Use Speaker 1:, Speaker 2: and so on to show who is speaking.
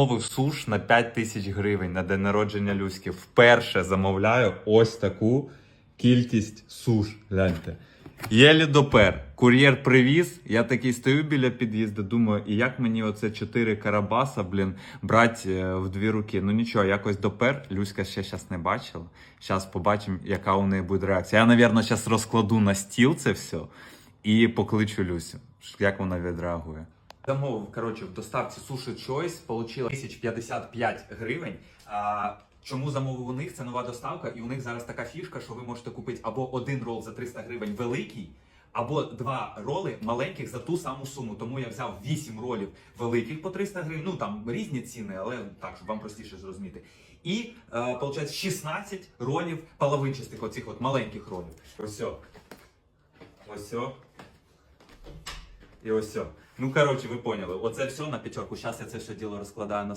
Speaker 1: Замовив суш на 5 тисяч гривень на день народження Люськи. Вперше замовляю ось таку кількість суш. Гляньте. Єлі допер. Кур'єр привіз. Я такий стою біля під'їзду, думаю, і як мені оце 4 карабаса, блін, брати е, в дві руки. Ну нічого, якось допер. Люська ще зараз не бачила. Зараз побачимо, яка у неї буде реакція. Я, напевно, зараз розкладу на стіл це все і покличу Люсю. Як вона відреагує. Замовив, коротше, в доставці Sushi Choice получила 1055 гривень. А, чому замовив у них? Це нова доставка, і у них зараз така фішка, що ви можете купити або один рол за 300 гривень великий, або два роли маленьких за ту саму суму. Тому я взяв 8 ролів великих по 300 гривень. Ну там різні ціни, але так, щоб вам простіше зрозуміти. І е, виходить 16 ролів половинчастих, оцих от маленьких ролів. Ось. Ось. І ось все. Ну, коротше, ви поняли. Оце все на п'ятерку. Зараз я це все діло розкладаю на